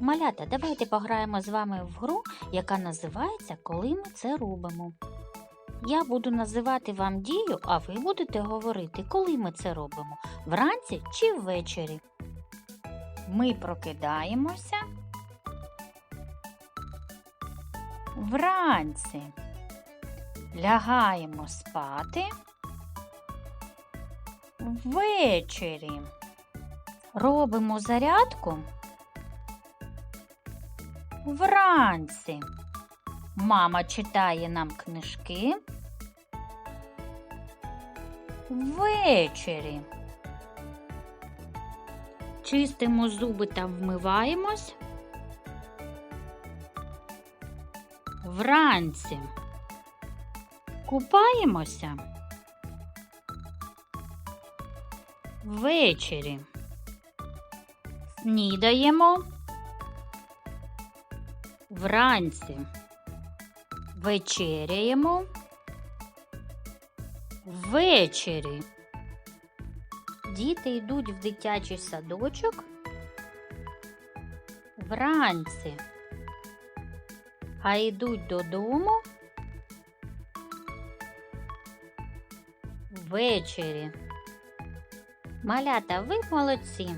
Малята, давайте пограємо з вами в гру, яка називається Коли ми це робимо. Я буду називати вам дію, а ви будете говорити, коли ми це робимо вранці чи ввечері. Ми прокидаємося вранці. Лягаємо спати ввечері. Робимо зарядку вранці. Мама читає нам книжки ввечері. Чистимо зуби та вмиваємось вранці. Купаємося ввечері. Снідаємо вранці. Вечеряємо ввечері. Діти йдуть в дитячий садочок вранці, а йдуть додому ввечері. Малята, ви молодці.